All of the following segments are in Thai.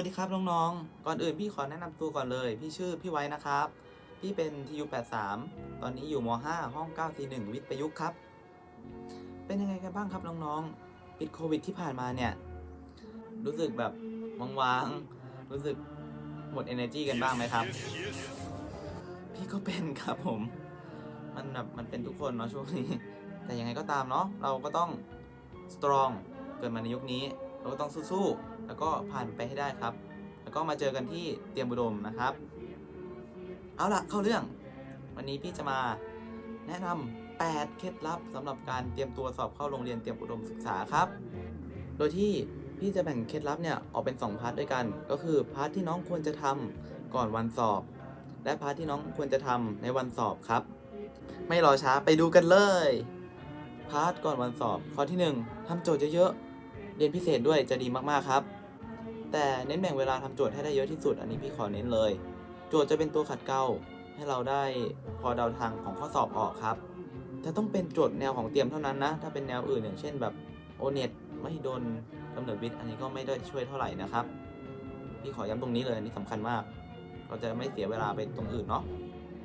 วัสดีครับน้องๆ ก่อนอื่นพี่ขอแนะนำตัวก่อนเลย พี่ชื่อพี่ไว้นะครับ พี่เป็น TU83 ตอนนี้อยู่ม .5 ห้อง941วิทย์ประยุกต์ครับ เป็นยังไงกันบ้างครับน้องๆปิดโควิดที่ผ่านมาเนี่ย รู้สึกแบบว่างๆ รู้สึกหมด energy กันบ้างไหมครับ พี่ก็เป็นครับผม มันแบบมันเป็นทุกคนเนาะช่วงนี้ แต่ยังไงก็ตามเนาะ เราก็ต้อง strong เกิดมาในยุคนี้ เราก็ต้องสู้ๆ แล้วก็ผ่านไปให้ได้ครับ แล้วก็มาเจอกันที่เตรียมอุดมนะครับ เอาละเข้าเรื่อง วันนี้พี่จะมาแนะนำ8เคล็ดลับสำหรับการเตรียมตัวสอบเข้าโรงเรียนเตรียมอุดมศึกษาครับ โดยที่พี่จะแบ่งเคล็ดลับเนี่ยออกเป็น 2 พาร์ทด้วยกัน ก็คือพาร์ทที่น้องควรจะทำก่อนวันสอบ และพาร์ทที่น้องควรจะทำในวันสอบครับ ไม่รอช้าไปดูกันเลย พาร์ทก่อนวันสอบ ข้อที่ 1ทำโจทย์เยอะ เรียนพิเศษด้วยจะดีมากๆครับ แต่เน้นแบ่งเวลาทำโจทย์ให้ได้เยอะที่สุด อันนี้พี่ขอเน้นเลย โจทย์จะเป็นตัวขัดเกลาให้เราได้พอเดาทางของข้อสอบออกครับ แต่ต้องเป็นโจทย์แนวของเตรียมเท่านั้นนะ ถ้าเป็นแนวอื่นอย่างเช่นแบบโอเน็ตมหิดลกำเนิดวิทย์อันนี้ก็ไม่ได้ช่วยเท่าไหร่นะครับ พี่ขอย้ำตรงนี้เลยอันนี้สำคัญมาก เราจะไม่เสียเวลาไปตรงอื่นเนาะ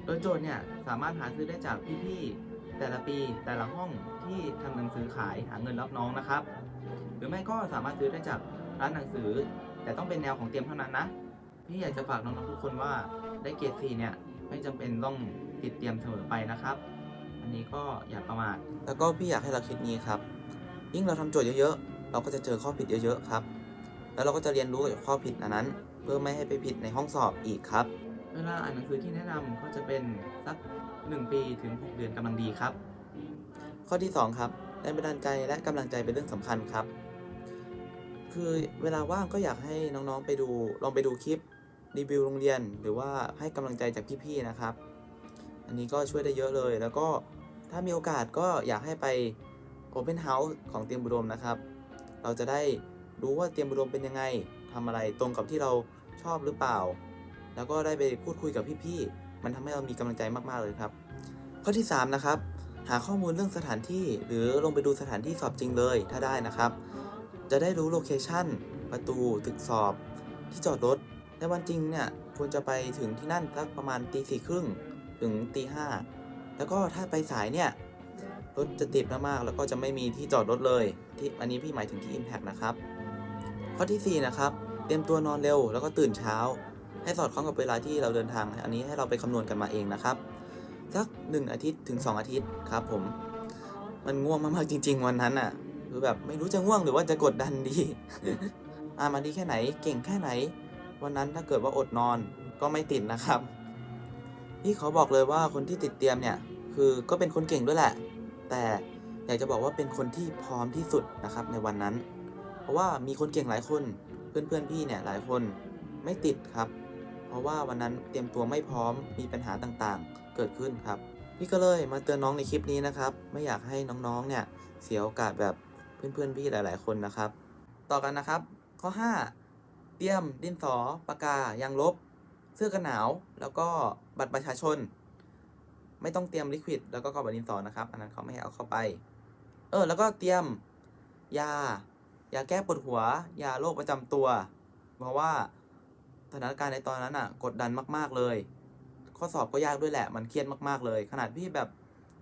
โดยโจทย์เนี่ยสามารถหาซื้อได้จากพี่ๆแต่ละปีแต่ละห้องที่ทำหนังสือขายหาเงินรับน้องนะครับ รือไม่ก็สามารถซื้อได้จากร้านหนังสือ แต่ต้องเป็นแนวของเตรียมเท่านั้นนะพี่อยากจะฝากน้องๆทุกคนว่าได้เกรด4เนี่ยไม่จำเป็นต้องติดเตรียมเสมอไปนะครับ อันนี้ก็อย่าประมาทแล้วก็พี่อยากให้เราคิดนี้ครับ ยิ่งเราทำโจทย์เยอะๆ เราก็จะเจอข้อผิดเยอะๆครับ แล้วเราก็จะเรียนรู้จากข้อผิดอันนั้น เพื่อไม่ให้ไปผิดในห้องสอบอีกครับ เวลาอ่านหนังสือที่แนะนำก็จะเป็นสัก 1 ปีถึง 6 เดือนกำลังดีครับ ข้อที่ 2 ครับแรงบันดาลใจและกำลังใจเป็นเรื่องสำคัญครับ คือเวลาว่างก็อยากให้น้องๆไปดูลองไปดูคลิปรีวิวโรงเรียน หรือว่าให้กำลังใจจากพี่ๆนะครับ อันนี้ก็ช่วยได้เยอะเลย แล้วก็ถ้ามีโอกาสก็อยากให้ไป Open House ของเตรียมบุดมนะครับ เราจะได้รู้ว่าเตรียมบุดมเป็นยังไงทำอะไรตรงกับที่เราชอบหรือเปล่า แล้วก็ได้ไปพูดคุยกับพี่ๆมันทำให้เรามีกำลังใจมากๆเลยครับ ข้อที่ 3 นะครับ หาข้อมูลเรื่องสถานที่ หรือลงไปดูสถานที่สอบจริงเลยถ้าได้นะครับ จะได้รู้โลเคชั่นประตูตึกสอบ ที่จอดรถ ในวันจริงเนี่ยควรจะไปถึงที่นั่นสักประมาณตีสี่ครึ่งถึงตีห้าแล้วก็ถ้าไปสายเนี่ยรถจะติดมากๆแล้วก็จะไม่มีที่จอดรถเลย ที่อันนี้พี่หมายถึงที่ Impact นะครับ ข้อทีสี่4 นะครับ เตรียมตัวนอนเร็วแล้วก็ตื่นเช้า ให้สอดคล้องกับเวลาที่เราเดินทาง อันนี้ให้เราไปคำนวณกันมาเองนะครับ สัก 1 อาทิตย์ถึง 2 อาทิตย์ครับผม มันง่วงมากๆจริง ๆ วันนั้นอะ คือแบบไม่รู้จะง่วงหรือว่าจะกดดันดี อ่ามาดีแค่ไหนเก่งแค่ไหน วันนั้นถ้าเกิดว่าอดนอนก็ไม่ติดนะครับพี่เขาบอกเลยว่าคนที่ติดเตรียมเนี่ยคือก็เป็นคนเก่งด้วยแหละ แต่อยากจะบอกว่าเป็นคนที่พร้อมที่สุดนะครับในวันนั้น เพราะว่ามีคนเก่งหลายคน เพื่อนๆพี่เนี่ยหลายคนไม่ติดครับ เพราะว่าวันนั้นเตรียมตัวไม่พร้อมมีปัญหาต่างๆ เกิดขึ้นครับ พี่ก็เลยมาเตือนน้องในคลิปนี้นะครับ ไม่อยากให้น้องๆเนี่ยเสียโอกาสแบบ เพื่อนๆพี่หลาย ๆ คนนะครับ ต่อกันนะครับ ข้อ 5 เตรียมดินสอปากกายางลบ เสื้อกันหนาว แล้วก็บัตรประชาชน ไม่ต้องเตรียมลิควิดแล้วก็กรอบดินสอนะครับ อันนั้นเขาไม่ให้เอาเข้าไป เออ แล้วก็เตรียมยายาแก้ปวดหัวยาโรคประจำตัว เพราะว่าสถานการณ์ในตอนนั้นอะ กดดันมาก ๆเลย ข้อสอบก็ยากด้วยแหละ มันเครียดมากๆเลย ขนาดพี่แบบ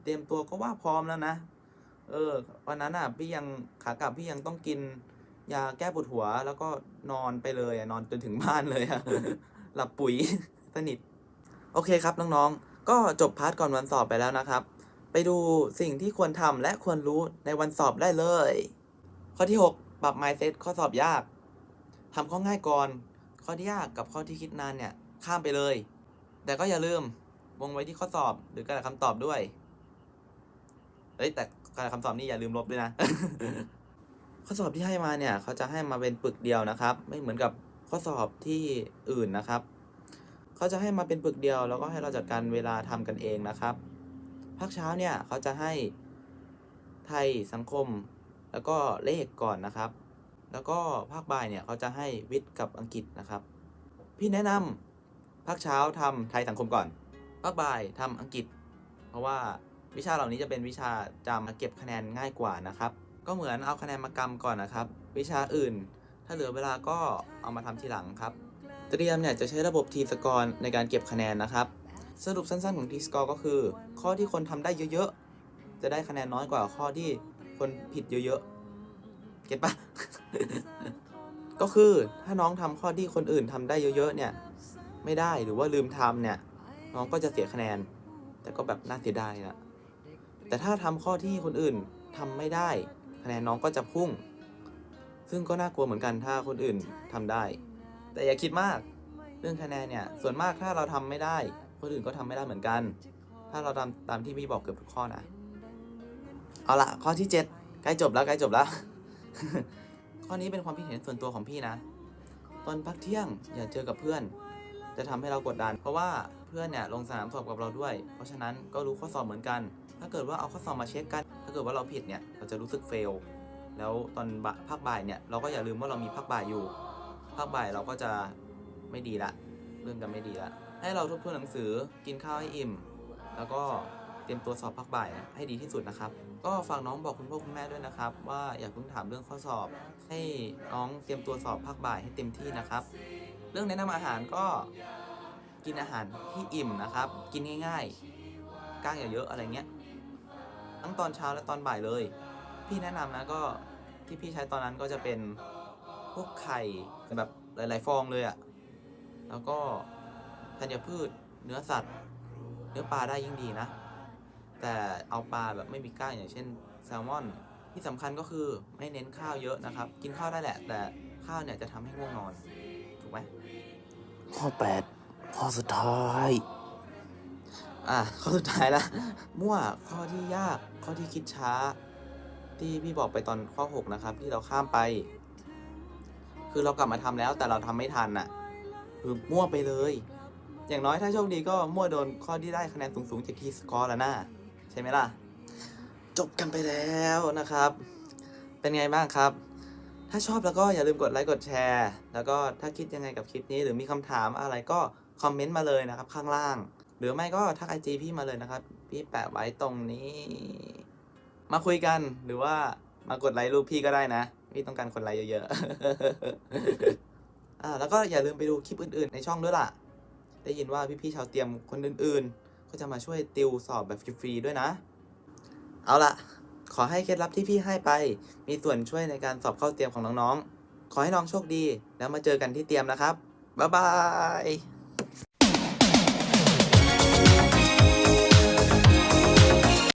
เตรียมตัวก็ว่าพร้อมแล้วนะ เออ วันนั้นอะพี่ยังขากลับพี่ยังต้องกิน ยาแก้ปวดหัว แล้วก็นอนไปเลยอะนอนจนถึงบ้านเลยอะหลับปุ๋ยสนิท โอเคครับน้องๆ ก็จบพาร์ทก่อนวันสอบไปแล้วนะครับ ไปดูสิ่งที่ควรทำและควรรู้ในวันสอบได้เลย ข้อที่ 6 ปรับ mindset ข้อสอบยากทำข้อง่ายก่อน ข้อที่ยากกับข้อที่คิดนานเนี่ยข้ามไปเลย แต่ก็อย่าลืมวงไว้ที่ข้อสอบหรือกาษคำตอบด้วย เฮ้ยแต่ คำตอบนี่อย่าลืมลบด้วยนะ ข้อสอบที่ให้มาเนี่ย เขาจะให้มาเป็นปึกเดียวนะครับ ไม่เหมือนกับข้อสอบที่อื่นนะครับ เขาจะให้มาเป็นปึกเดียว แล้วก็ให้เราจัดการเวลาทำกันเองนะครับภาคเช้าเนี่ยเขาจะให้ไทยสังคม แล้วก็เลขก่อนนะครับ แล้วก็ภาคบ่ายเนี่ยเขาจะให้วิทย์กับอังกฤษนะครับ พี่แนะนำภาคเช้าทำไทยสังคมก่อนภาคบ่ายทำอังกฤษ เพราะว่า วิชาเหล่านี้จะเป็นวิชาจำเก็บคะแนนง่ายกว่านะครับ ก็เหมือนเอาคะแนนมากำก่อนนะครับ วิชาอื่นถถ้าเหลือเวลาก็เอามาทำทีหลังครับ เตรียมเนี่ยจะใช้ระบบทีสกอร์ในการเก็บคะแนนนะครับ สรุปสั้นๆของทีสกอร์ก็คือ ข้อที่คนทำได้เยอะๆ จะได้คะแนนน้อยกว่าข้อที่คนผิดเยอะๆ เก็ตปะก็คือถ้าน้องทำข้อที่คนอื่นทำได้เยอะๆ เนี่ยไม่ได้หรือว่าลืมทำเนี่ยน้องก็จะเสียคะแนน แต่ก็แบบน่าเสียดายนะ แต่ถ้าทำข้อที่คนอื่นทำไม่ได้ คะแนนน้องก็จะพุ่ง ซึ่งก็น่ากลัวเหมือนกันถ้าคนอื่นทำได้ แต่อย่าคิดมาก เรื่องคะแนนเนี่ย ส่วนมากถ้าเราทำไม่ได้ คนอื่นก็ทำไม่ได้เหมือนกัน ถ้าเราทำตามที่พี่บอกเกือบทุกข้อนะ เอาละข้อที่ 7 ใกล้จบแล้วใกล้จบแล้ว ข้อนี้เป็นความคิดเห็นส่วนตัวของพี่นะ ตอนพักเที่ยงอย่าเจอกับเพื่อน จะทำให้เรากดดัน เพราะว่าเพื่อนเนี่ยลงสนามสอบกับเราด้วย เพราะฉะนั้นก็รู้ข้อสอบเหมือนกัน ถ้าเกิดว่าเอาข้อสอบมาเช็คกัน ถ้าเกิดว่าเราผิดเนี่ย เราจะรู้สึกเฟล แล้วตอนภาคบ่ายเนี่ย เราก็อย่าลืมว่าเรามีภาคบ่ายอยู่ ภาคบ่ายเราก็จะไม่ดีละ เริ่มจะไม่ดีละ ให้เราทบทวนหนังสือ กินข้าวให้อิ่ม แล้วก็เตรียมตัวสอบภาคบ่ายให้ดีที่สุดนะครับ ก็ฝากน้องบอกคุณพ่อคุณแม่ด้วยนะครับ ว่าอย่าเพิ่งถามเรื่องข้อสอบ ให้น้องเตรียมตัวสอบภาคบ่ายให้เต็มที่นะครับ เรื่องแนะนำอาหารก็กินอาหารที่อิ่มนะครับ กินง่ายๆ ก้างอย่าเยอะอะไรเงี้ย ทั้งตอนเช้าและตอนบ่ายเลย พี่แนะนำนะก็ที่พี่ใช้ตอนนั้นก็จะเป็นพวกไข่แบบหลาย ๆ ฟองเลยอะแล้วก็ธัญพืชเนื้อสัตว์ เนื้อปลาได้ยิ่งดีนะ แต่เอาปลาแบบไม่มีกล้างอย่างเช่นแซลมอน ที่สำคัญก็คือไม่เน้นข้าวเยอะนะครับ กินข้าวได้แหละ แต่ข้าวเนี่ยจะทำให้ง่วงนอน ถูกไหมข้อ 8 ข้อสุดท้าย อะข้อสุดท้ายละมั่วข้อที่ยากข้อที่คิดช้า ที่พี่บอกไปตอนข้อ 6 นะครับ ที่เราข้ามไป คือเรากลับมาทำแล้วแต่เราทำไม่ทันน่ะ คือมั่วไปเลย อย่างน้อยถ้าโชคดีก็มั่วโดนข้อที่ได้คะแนนสูงๆจากทีสกอร์แล้วนะใช่ไหมล่ะ จบกันไปแล้วนะครับ เป็นไงบ้างครับถ้าชอบแล้วก็อย่าลืมกดไลค์กดแชร์ แล้วก็ถ้าคิดยังไงกับคลิปนี้หรือมีคำถามอะไรก็คอมเมนต์มาเลยนะครับข้างล่าง หรือไม่ก็ทักไอจีพี่มาเลยนะครับ พี่แปะไว้ตรงนี้ มาคุยกันหรือว่ามากดไลค์รูปพี่ก็ได้นะ พี่ต้องการคนไลค์เยอะๆอ่าแล้วก็อย่าลืมไปดูคลิปอื่นๆ ในช่องด้วยล่ะ ได้ยินว่าพี่ๆชาวเตรียมคนอื่นๆ ก็จะมาช่วยติวสอบแบบฟรีๆด้วยนะ เอาล่ะ ขอให้เคล็ดลับที่พี่ให้ไป มีส่วนช่วยในการสอบเข้าเตรียมของน้องๆ ขอให้น้องโชคดี แล้วมาเจอกันที่เตรียมนะครับบ๊ายบาย